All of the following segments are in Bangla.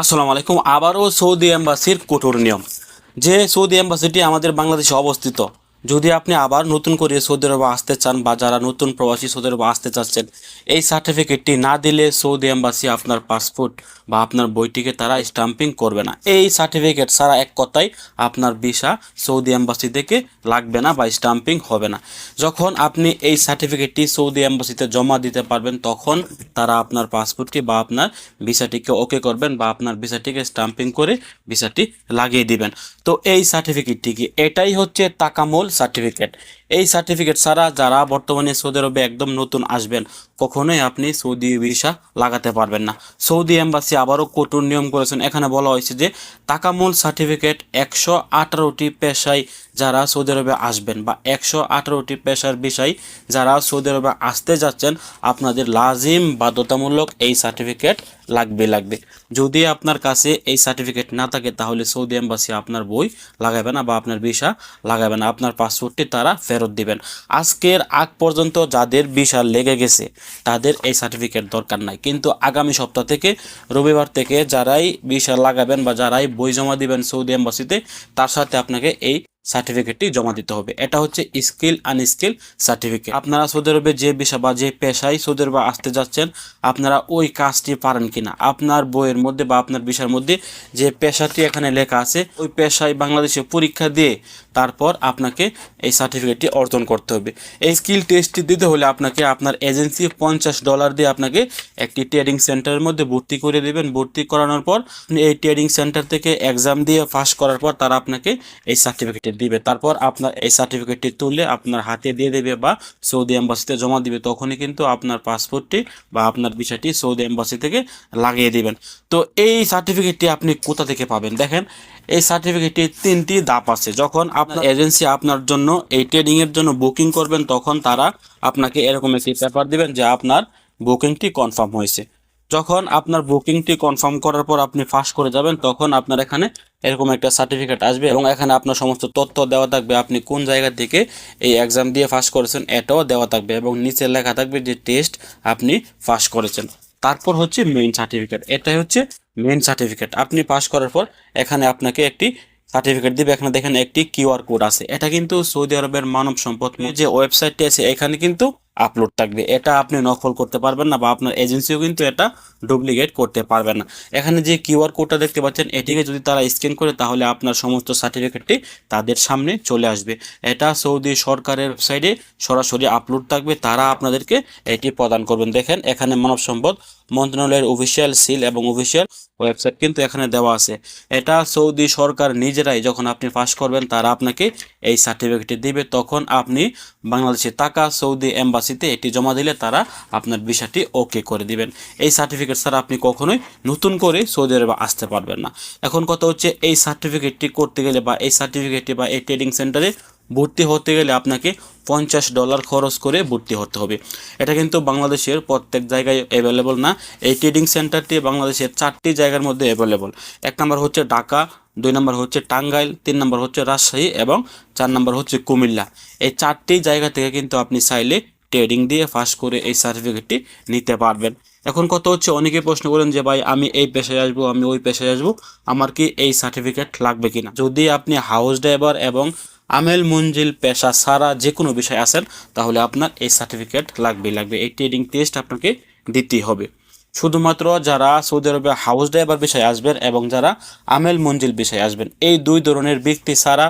আসসালামু আলাইকুম। আবারও সৌদি এম্বাসির কঠোর নিয়ম। যে সৌদি এম্বাসিটি আমাদের বাংলাদেশে অবস্থিত যদি আপনি আবার নতুন করে সৌদি আরবে আসতে চান বা যারা নতুন প্রবাসী সৌদি আরবে আসতে চাচ্ছেন, এই সার্টিফিকেটটি না দিলে সৌদি এম্বাসি আপনার পাসপোর্ট বা আপনার বইটিকে তারা স্টাম্পিং করবে না। এই সার্টিফিকেট সারা এক কথায় আপনার ভিসা সৌদি এম্বাসি থেকে লাগবে না বা স্টাম্পিং হবে না। যখন আপনি এই সার্টিফিকেটটি সৌদি এম্বাসিতে জমা দিতে পারবেন, তখন তারা আপনার পাসপোর্টটি বা আপনার ভিসাটিকে ওকে করবেন বা আপনার ভিসাটিকে স্টাম্পিং করে ভিসাটি লাগিয়ে দিবেন। তো এই সার্টিফিকেটটি কি? এটাই হচ্ছে তাকামূল সার্টিফিকেট এই সার্টিফিকেট ছাড়া যারা বর্তমানে সৌদি আরবে একদম নতুন আসবেন, কখনোই আপনি সৌদি ভিসা লাগাতে পারবেন না। সৌদি এম্বাসি আবারও কঠোর নিয়ম করেছেন। এখানে বলা হয়েছে যে তাকামূল সার্টিফিকেট একশো আঠারোটি পেশায় যারা সৌদি আরবে আসবেন বা একশো আঠারোটি পেশার বিষয় যারা সৌদি আরবে আসতে যাচ্ছেন, আপনাদের লাজিম বাধ্যতামূলক এই সার্টিফিকেট লাগবে লাগবে। যদি আপনার কাছে এই সার্টিফিকেট না থাকে, তাহলে সৌদি এম্বাসি আপনার বই লাগাবে না বা আপনার ভিসা লাগাবে না। আপনার পাসপোর্টটি তারা ফেরত দিবেন। আজকের আগ পর্যন্ত যাদের ভিসা লেগে গেছে, তাদের এই সার্টিফিকেট দরকার নাই। কিন্তু আগামী সপ্তাহ থেকে, রবিবার থেকে যারাই ভিসা লাগাবেন বা যারাই বই জমা দিবেন সৌদি এম্বাসিতে তার সাথে আপনাকে এই সার্টিফিকেটটি জমা দিতে হবে। এটা হচ্ছে স্কিল আনস্কিল সার্টিফিকেট আপনারা সৌদি আরবে যে বিষয় বা যে পেশায় সৌদি আরবে আসতে যাচ্ছেন, আপনারা ওই কাজটি পারেন কিনা? আপনার বইয়ের মধ্যে বা আপনার বিষয়ের মধ্যে যে পেশাটি এখানে লেখা আছে, ওই পেশায় বাংলাদেশে পরীক্ষা দিয়ে তারপর আপনাকে এই সার্টিফিকেটটি অর্জন করতে হবে। এই স্কিল টেস্টটি দিতে হলে আপনাকে আপনার এজেন্সি পঞ্চাশ ডলার দিয়ে আপনাকে একটি ট্রেডিং সেন্টারের মধ্যে ভর্তি করে দেবেন। ভর্তি করানোর পর, এই ট্রেডিং সেন্টার থেকে এক্সাম দিয়ে পাস করার পর তারা আপনাকে এই সার্টিফিকেট দিবে। তারপর আপনার এই সার্টিফিকেটটি তুললে আপনার হাতে দিয়ে দেবে বা সৌদি এম্বাসিতে জমা দিবে। তখনই কিন্তু আপনার পাসপোর্টটি বা আপনার বিষয়টি সৌদি এম্বাসি থেকে লাগিয়ে দিবেন। তো এই সার্টিফিকেটটি আপনি কোথা থেকে পাবেন? দেখেন, এই সার্টিফিকেটটি তিনটি ধাপ আছে। যখন আপনার এজেন্সি আপনার জন্য এই ট্রেডিং এর জন্য বুকিং করবেন, তখন তারা আপনাকে এরকম একটি পেপার দিবেন যে আপনার বুকিংটি কনফার্ম হয়েছে। যখন আপনার বুকিংটি কনফার্ম করার পর আপনি ফাঁস করে যাবেন, তখন আপনার এখানে এরকম একটা সার্টিফিকেট আসবে এবং এখানে আপনার সমস্ত তথ্য দেওয়া থাকবে। আপনি কোন জায়গা থেকে এই এক্সাম দিয়ে ফাঁস করেছেন এটাও দেওয়া থাকবে এবং নিচে লেখা থাকবে যে টেস্ট আপনি ফাঁস করেছেন। তারপর হচ্ছে মেইন সার্টিফিকেট এটাই হচ্ছে মেইন সার্টিফিকেট আপনি পাস করার পর এখানে আপনাকে একটি সার্টিফিকেট দিবে। এখানে দেখেন একটি কিউআর কোড আছে। এটা কিন্তু সৌদি আরবের মানব সম্পদ যে ওয়েবসাইটটি আছে, এখানে কিন্তু আপলোড থাকবে। এটা আপনি নকল করতে পারবেন না বা আপনার এজেন্সিও কিন্তু এটা ডুপ্লিকেট করতে পারবে না। এখানে যে কিউআর কোডটা দেখতে পাচ্ছেন, এটিকে যদি তারা স্ক্যান করে তাহলে আপনার সমস্ত সার্টিফিকেটটি তাদের সামনে চলে আসবে। এটা সৌদি সরকারের ওয়েবসাইটে সরাসরি আপলোড থাকবে। তারা আপনাদেরকে এটি প্রদান করবেন। দেখেন, এখানে মানব সম্পদ মন্ত্রণালয়ের অফিসিয়াল সিল এবং অফিসিয়াল ওয়েবসাইট কিন্তু এখানে দেওয়া আছে। এটা সৌদি সরকার নিজেরাই যখন আপনি পাস করবেন, তারা আপনাকে এই সার্টিফিকেটটি দিবে। তখন আপনি বাংলাদেশে টাকা সৌদি এম্বাসিতে এটি জমা দিলে তারা আপনার ভিসাটি ওকে করে দিবেন। এই সার্টিফিকেট ছাড়া আপনি কখনোই নতুন করে সৌদি আরবে আসতে পারবেন না। এখন কথা হচ্ছে, এই সার্টিফিকেটটি করতে গেলে বা এই সার্টিফিকেটটি বা এই ট্রেডিং সেন্টারে ভর্তি হতে গেলে আপনাকে পঞ্চাশ ডলার খরচ করে ভর্তি হতে হবে। এটা কিন্তু বাংলাদেশের প্রত্যেক জায়গায় অ্যাভেলেবল না। এই ট্রেডিং সেন্টারটি বাংলাদেশের চারটি জায়গার মধ্যে অ্যাভেলেবল এক নম্বর হচ্ছে ঢাকা, দুই নম্বর হচ্ছে টাঙ্গাইল, তিন নম্বর হচ্ছে রাজশাহী এবং চার নম্বর হচ্ছে কুমিল্লা। এই চারটি জায়গা থেকে কিন্তু আপনি চাইলে ট্রেডিং দিয়ে ফাঁস করে এই সার্টিফিকেটটি নিতে পারবেন। এখন কত হচ্ছে অনেকে প্রশ্ন করেন যে, ভাই, আমি এই পেশায় আসব, আমি ওই পেশায় আসব, আমার কি এই সার্টিফিকেট লাগবে কিনা? যদি আপনি হাউস ড্রাইভার এবং আমেল মঞ্জিল পেশা সারা যে কোনো বিষয় আসেন তাহলে আপনার এই সার্টিফিকেট লাগবেই, লাগবে। এই ট্রেডিং টেস্ট আপনাকে দিতেই হবে। শুধুমাত্র যারা সৌদি আরবে হাউস ড্রাইভার বিষয়ে আসবেন এবং যারা আমেল মঞ্জিল বিষয়ে আসবেন, এই দুই ধরনের ব্যক্তি ছাড়া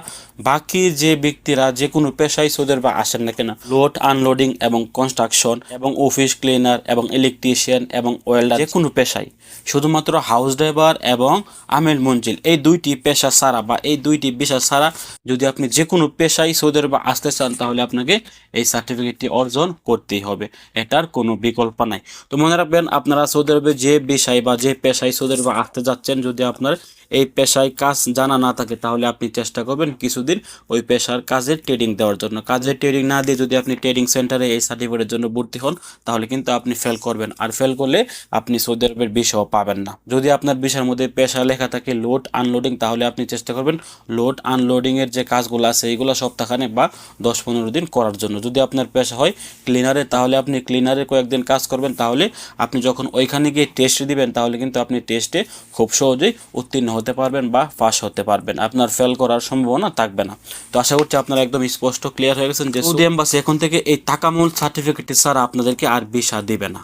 বাকি যে ব্যক্তিরা যে কোনো পেশায় সৌদি আরবে আসেন না কেন? লোড আনলোডিং এবং কনস্ট্রাকশন এবং অফিস ক্লিনার এবং ইলেকট্রিশিয়ান এবং ওয়েল্ডার যে কোনো পেশায়। শুধুমাত্র হাউস ড্রাইভার এবং আমেল মঞ্জিল, এই দুইটি পেশা ছাড়া বা এই দুইটি পেশা ছাড়া যদি আপনি যে কোনো পেশায় সৌদি আরবে আসতে চান, তাহলে আপনাকে এই সার্টিফিকেটটি অর্জন করতেই হবে। এটার কোনো বিকল্প নাই। তো মনে রাখবেন, আপনারা সৌদি আরবে যে বিষয় বা যে পেশায় সৌদি আরবে আসতে যাচ্ছেন, যদি আপনার এই পেশায় কাজ জানা না থাকে, তাহলে আপনি চেষ্টা করবেন কিছুদিন ওই পেশার কাজের ট্রেডিং দেওয়ার জন্য। কাজের ট্রেডিং না দিয়ে যদি আপনি ট্রেডিং সেন্টারে এই সার্টিফিকেটের জন্য ভর্তি হন, তাহলে কিন্তু আপনি ফেল করবেন। আর ফেল করলে আপনি সৌদি আরবের বিষয়ও পাবেন না। যদি আপনার বিষয়ের মধ্যে পেশা লেখা থাকে লোড আনলোডিং তাহলে আপনি চেষ্টা করবেন লোড আনলোডিং এর যে কাজগুলো আছে এইগুলো সপ্তাহখানে বা দশ পনেরো দিন করার জন্য। যদি আপনার পেশা হয় ক্লিনারে তাহলে আপনি ক্লিনারে কয়েকদিন কাজ করবেন। তাহলে আপনি যখন ওইখানে গিয়ে টেস্ট দিবেন তাহলে কিন্তু আপনি টেস্টে খুব সহজেই উত্তীর্ণ হতে পারবেন বা পাস হতে পারবেন। আপনার ফেল করার সম্ভাবনা থাকবে না। তো আশা করছি আপনারা একদম স্পষ্ট ক্লিয়ার হয়ে গেছেন যে সৌদি এম্বাসি এখন থেকে এই টাকামূল সার্টিফিকেট ছাড়া আপনাদেরকে আর ভিসা দিবে না।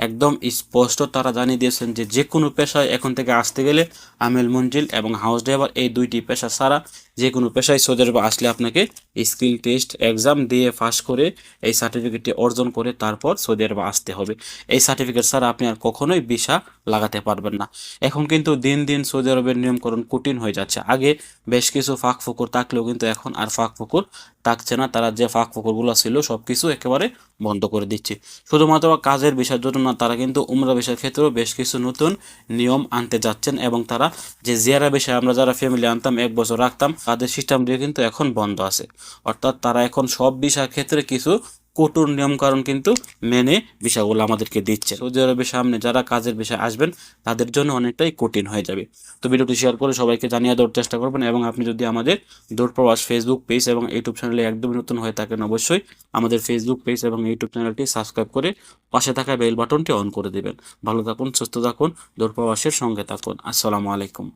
একদম স্পষ্ট তারা জানিয়ে দিয়েছেন যে যে কোনো পেশায় এখন থেকে আসতে গেলে আমেল মঞ্জিল এবং হাউস ড্রাইভার এই দুইটি পেশা ছাড়া যে কোনো পেশায় সৌদি আরবে আসলে আপনাকে স্কিল টেস্ট, এক্সাম দিয়ে পাস করে এই সার্টিফিকেটটি অর্জন করে তারপর সৌদি আরবে আসতে হবে। এই সার্টিফিকেট ছাড়া আপনি আর কখনোই ভিসা লাগাতে পারবেন না। এখন কিন্তু দিন দিন সৌদি আরবের নিয়মকরণ কঠিন হয়ে যাচ্ছে। আগে বেশ কিছু ফাঁক ফুকুর থাকলেও কিন্তু এখন আর ফাঁক ফুকুর থাকছে না। তারা যে ফাঁক ফুকুরগুলো ছিল সব কিছু একেবারে বন্ধ করে দিচ্ছে। শুধুমাত্র কাজের বিষয়ের জন্য তারা কিন্তু উমরা বিষয়ের ক্ষেত্রেও বেশ কিছু নতুন নিয়ম আনতে যাচ্ছেন এবং তারা যে জিয়ারা বিষয়ে আমরা যারা ফ্যামিলি আনতাম, এক বছর রাখতাম, তাদের সিস্টেমটিও কিন্তু এখন বন্ধ আছে। অর্থাৎ তারা এখন সব বিষয়ের ক্ষেত্রে কিছু কঠোর নিয়মকানুন কিন্তু মেনে বিষয়গুলো আমাদেরকে দিচ্ছে সৌদি আরবের সামনে যারা কাজের বিষয়ে আসবেন, তাদের জন্য অনেকটাই কঠিন হয়ে যাবে। তো ভিডিওটি শেয়ার করে সবাইকে জানিয়ে দেওয়ার চেষ্টা করবেন এবং আপনি যদি আমাদের দূর প্রবাস ফেসবুক পেজ এবং ইউটিউব চ্যানেলে একদমই নতুন হয়ে থাকেন, অবশ্যই আমাদের ফেসবুক পেজ এবং ইউটিউব চ্যানেলটি সাবস্ক্রাইব করে পাশে থাকা বেল বাটনটি অন করে দেবেন। ভালো থাকুন, সুস্থ থাকুন, দূর প্রবাসের সঙ্গে থাকুন। আসসালামু আলাইকুম।